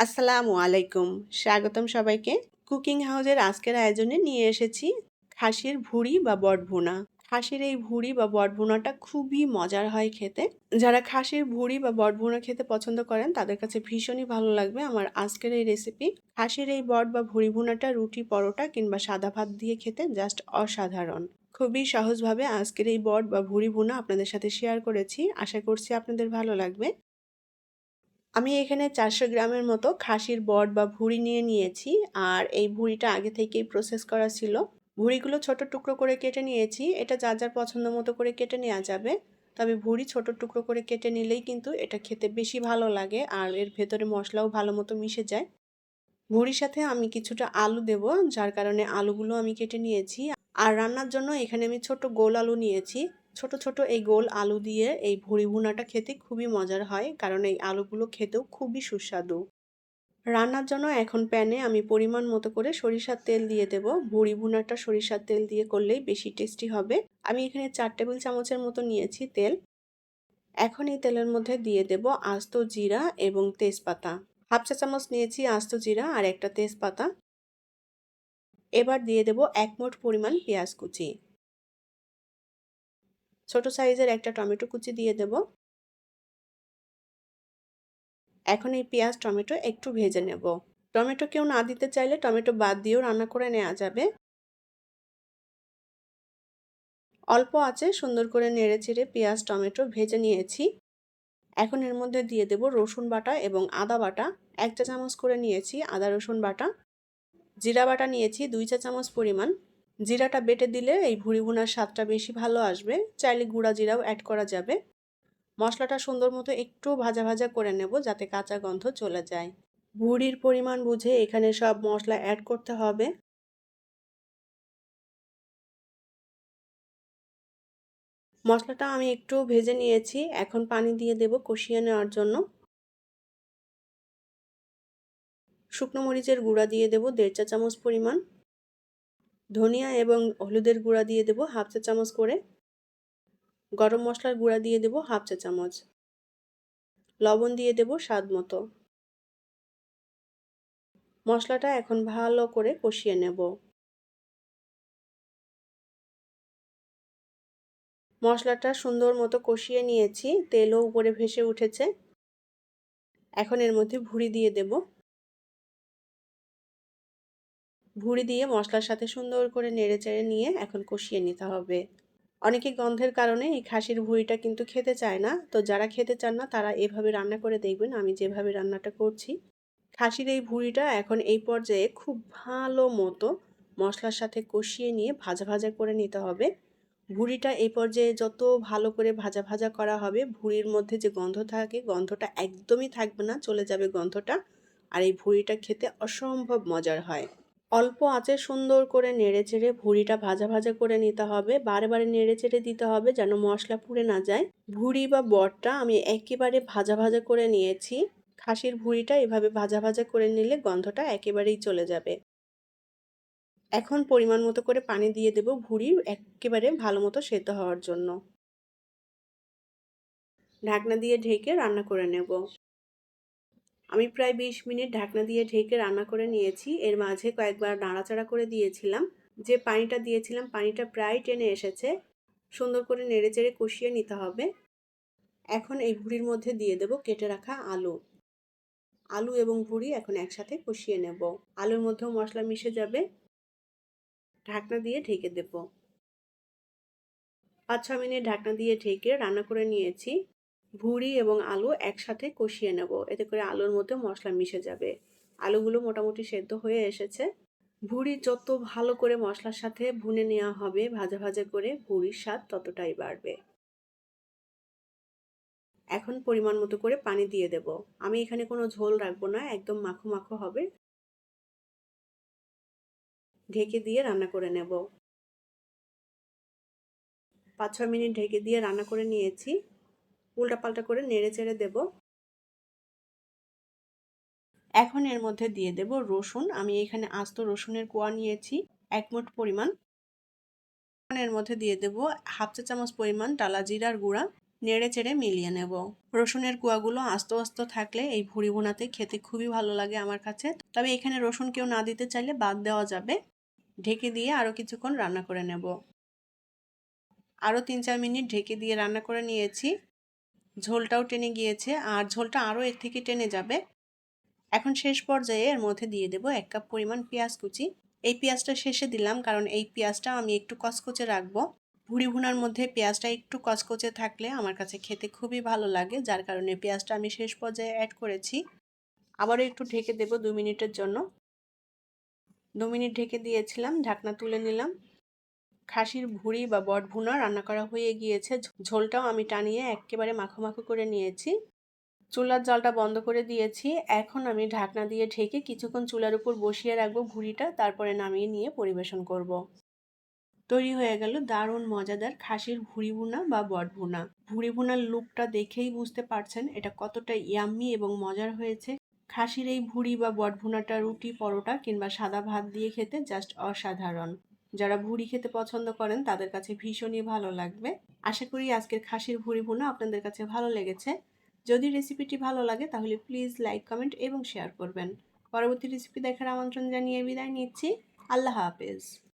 আসসালামু আলাইকুম। স্বাগতম সবাইকে। কুকিং হাউসের আজকের আয়োজনে নিয়ে এসেছি খাসির ভুড়ি বা বটভুনা। খাসির এই ভুড়ি বা বটভুনাটা খুবই মজার হয় খেতে। যারা খাসির ভুড়ি বা বটভুনা খেতে পছন্দ করেন, তাদের কাছে ভীষণই ভালো লাগবে আমার আজকের এই রেসিপি খাসির এই বট বা ভুড়ি ভুনাটা রুটি, পরোটা কিংবা সাদা ভাত দিয়ে খেতে জাস্ট অসাধারণ। খুবই সহজভাবে আজকের এই বট বা ভুড়ি ভুনা আপনাদের সাথে শেয়ার করেছি। আশা করছি আপনাদের ভালো লাগবে। আমি এখানে চারশো গ্রামের মতো খাসির বট বা ভুঁড়ি নিয়ে নিয়েছি, আর এই ভুঁড়িটা আগে থেকেই প্রসেস করা ছিল। ভুঁড়িগুলো ছোট টুকরো করে কেটে নিয়েছি, এটা যা যার পছন্দ মতো করে কেটে নেওয়া যাবে। তবে ভুঁড়ি ছোট টুকরো করে কেটে নিলেই কিন্তু এটা খেতে বেশি ভালো লাগে, আর এর ভেতরে মশলাও ভালো মতো মিশে যায়। ভুঁড়ির সাথে আমি কিছুটা আলু দেব, যার কারণে আলুগুলো আমি কেটে নিয়েছি। আর রান্নার জন্য এখানে আমি ছোট গোল আলু নিয়েছি। ছোট ছোট এই গোল আলু দিয়ে এই ভুড়ি ভুনাটা খেতে খুবই মজার হয়, কারণ এই আলুগুলো খেতেও খুবই সুস্বাদু। রান্নার জন্য এখন প্যানে আমি পরিমাণ মতো করে সরিষার তেল দিয়ে দেব। ভুড়ি ভুনাটা সরিষার তেল দিয়ে করলেই বেশি টেস্টি হবে। আমি এখানে চার টেবিল চামচের মতো নিয়েছি তেল। এখন এই তেলের মধ্যে দিয়ে দেব আস্ত জিরা এবং তেজপাতা। হাফ চা চামচ নিয়েছি আস্ত জিরা আর একটা তেজপাতা। এবার দিয়ে দেব এক মোট পরিমাণ পেঁয়াজ কুচি। ছোট সাইজের একটা টমেটো কুচি দিয়ে দেব। এখন এই পেঁয়াজ, টমেটো একটু ভেজে নেব। টমেটো কেউ না দিতে চাইলে টমেটো বাদ দিয়েও রান্না করে নেওয়া যাবে। অল্প আছে সুন্দর করে নেড়ে চেড়ে পেঁয়াজ, টমেটো ভেজে নিয়েছি। এখন এর মধ্যে দিয়ে দেব রসুন বাটা এবং আদা বাটা। এক চা চামচ করে নিয়েছি আদা রসুন বাটা। জিরা বাটা নিয়েছি দুই চা চামচ পরিমাণ। জিরাটা বেটে দিলে এই ভুড়ি ভুনার স্বাদটা বেশি ভালো আসবে। চাইলে গুঁড়া জিরাও অ্যাড করা যাবে। মশলাটা সুন্দর মতো একটু ভাজা ভাজা করে নেব যাতে কাঁচা গন্ধ চলে যায়। ভুড়ির পরিমাণ বুঝে এখানে সব মশলা অ্যাড করতে হবে। মশলাটা আমি একটু ভেজে নিয়েছি। এখন পানি দিয়ে দেব কষিয়ে নেওয়ার জন্য। শুকনো মরিচের গুঁড়া দিয়ে দেব দেড় চা চামচ পরিমাণ। ধনিয়া এবং হলুদের গুঁড়া দিয়ে দেব হাফ চা চামচ করে। গরম মশলার গুঁড়া দিয়ে দেব হাফ চা চামচ। লবণ দিয়ে দেব স্বাদ মতো। মশলাটা এখন ভালো করে কষিয়ে নেব। মশলাটা সুন্দর মতো কষিয়ে নিয়েছি, তেলও উপরে ভেসে উঠেছে। এখন এর মধ্যে ভুড়ি দিয়ে দেবো। ভুড়ি দিয়ে মশলার সাথে সুন্দর করে নেড়ে চেড়ে নিয়ে এখন কষিয়ে নিতে হবে। অনেকে গন্ধের কারণে এই খাসির ভুঁড়িটা কিন্তু খেতে চায় না। তো যারা খেতে চান না, তারা এভাবে রান্না করে দেখবেন। আমি যেভাবে রান্নাটা করছি, খাসির এই ভুঁড়িটা এখন এই পর্যায়ে খুব ভালো মতো মশলার সাথে কষিয়ে নিয়ে ভাজা ভাজা করে নিতে হবে। ভুঁড়িটা এই পর্যায়ে যত ভালো করে ভাজা ভাজা করা হবে, ভুঁড়ির মধ্যে যে গন্ধ থাকে, গন্ধটা একদমই থাকবে না, চলে যাবে গন্ধটা। আর এই ভুঁড়িটা খেতে অসম্ভব মজার হয়। অল্প আঁচে সুন্দর করে নেড়ে চেড়ে ভুড়িটা ভাজা ভাজা করে নিতে হবে। বারে বারে নেড়ে চেড়ে দিতে হবে যেন মশলা পুড়ে না যায়। ভুড়ি বা বটটা আমি একেবারে ভাজা ভাজা করে নিয়েছি। খাসির ভুড়িটা এভাবে ভাজা ভাজা করে নিলে গন্ধটা একেবারেই চলে যাবে। এখন পরিমাণ মতো করে পানি দিয়ে দেব ভুড়ি একেবারে ভালো মতো সেদ্ধ হওয়ার জন্য। ঢাকনা দিয়ে ঢেকে রান্না করে নেব। আমি প্রায় বিশ মিনিট ঢাকনা দিয়ে ঢেকে রান্না করে নিয়েছি। এর মাঝে কয়েকবার নাড়াচাড়া করে দিয়েছিলাম। যে পানিটা দিয়েছিলাম, পানিটা প্রায় টেনে এসেছে। সুন্দর করে নেড়ে চেড়ে কষিয়ে নিতে হবে। এখন এই ভুড়ির মধ্যে দিয়ে দেব কেটে রাখা আলু। আলু এবং ভুড়ি এখন একসাথে কষিয়ে নেব। আলুর মধ্যেও মশলা মিশে যাবে। ঢাকনা দিয়ে ঢেকে দেব। পাঁচ ছ মিনিট ঢাকনা দিয়ে ঢেকে রান্না করে নিয়েছি। ভুড়ি এবং আলু একসাথে কষিয়ে নেব। এতে করে আলুর মধ্যে মশলা মিশে যাবে। আলুগুলো মোটামুটি সেদ্ধ হয়ে এসেছে। ভুড়ি যত ভালো করে মশলার সাথে ভুনে নেওয়া হবে, ভাজা ভাজা করে ভুড়ির স্বাদ ততটাই বাড়বে। এখন পরিমাণ মতো করে পানি দিয়ে দেব। আমি এখানে কোনো ঝোল রাখব না, একদম মাখো মাখো হবে। ঢেকে দিয়ে রান্না করে নেব। পাঁচ ছ মিনিট ঢেকে দিয়ে রান্না করে নিয়েছি। উল্টাপাল্টা করে নেড়ে চেড়ে দেব। এখন এর মধ্যে দিয়ে দেব রসুন। আমি এখানে আস্ত রসুনের কোয়া নিয়েছি, এক মোট পরিমাণ। এর মধ্যে দিয়ে দেব হাফ চা চামচ পরিমাণ টালা জিরার গুঁড়া। নেড়ে চেড়ে মিলিয়ে নেব। রসুনের কুয়াগুলো আস্ত আস্ত থাকলে এই ভুড়ি ভুনাতে খেতে খুবই ভালো লাগে আমার কাছে। তবে এখানে রসুন কেউ না দিতে চাইলে বাদ দেওয়া যাবে। ঢেকে দিয়ে আরও কিছুক্ষণ রান্না করে নেব। আরও তিন চার মিনিট ঢেকে দিয়ে রান্না করে নিয়েছি। ঝোলটাও টেনে গিয়েছে, আর ঝোলটা আরও এর থেকে টেনে যাবে। এখন শেষ পর্যায়ে এর মধ্যে দিয়ে দেব এক কাপ পরিমাণ পেঁয়াজ কুচি। এই পেঁয়াজটা শেষে দিলাম, কারণ এই পেঁয়াজটা আমি একটু কচকচে রাখব। ভুড়ি ভুনার মধ্যে পেঁয়াজটা একটু কচকচে থাকলে আমার কাছে খেতে খুবই ভালো লাগে, যার কারণে পেঁয়াজটা আমি শেষ পর্যায়ে অ্যাড করেছি। আবারও একটু ঢেকে দেব দু মিনিটের জন্য। দু মিনিট ঢেকে দিয়েছিলাম, ঢাকনা তুলে নিলাম। খাসির ভুড়ি বা বট ভুনা রান্না করা হয়ে গিয়েছে। ঝোলটাও আমি টানিয়ে একেবারে মাখো মাখো করে নিয়েছি। চুলার জলটা বন্ধ করে দিয়েছি। এখন আমি ঢাকনা দিয়ে ঢেকে কিছুক্ষণ চুলার উপর বসিয়ে রাখব ভুড়িটা, তারপরে নামিয়ে নিয়ে পরিবেশন করব। তৈরি হয়ে গেল দারুণ মজাদার খাসির ভুড়ি ভুনা বা বট ভুনা ভুড়ি ভুনার লুকটা দেখেই বুঝতে পারছেন এটা কতটা ইয়াম্মি এবং মজার হয়েছে। খাসির এই ভুড়ি বা বট ভুনাটা রুটি, পরোটা কিংবা সাদা ভাত দিয়ে খেতে জাস্ট অসাধারণ। যারা ভুড়ি খেতে পছন্দ করেন, তাদের কাছে ভীষণই ভালো লাগবে। আশা করি আজকের খাসির ভুড়ি ভুনো আপনাদের কাছে ভালো লেগেছে। যদি রেসিপিটি ভালো লাগে, তাহলে প্লিজ লাইক, কমেন্ট এবং শেয়ার করবেন। পরবর্তী রেসিপি দেখার আমন্ত্রণ জানিয়ে বিদায় নিচ্ছি। আল্লাহ হাফেজ।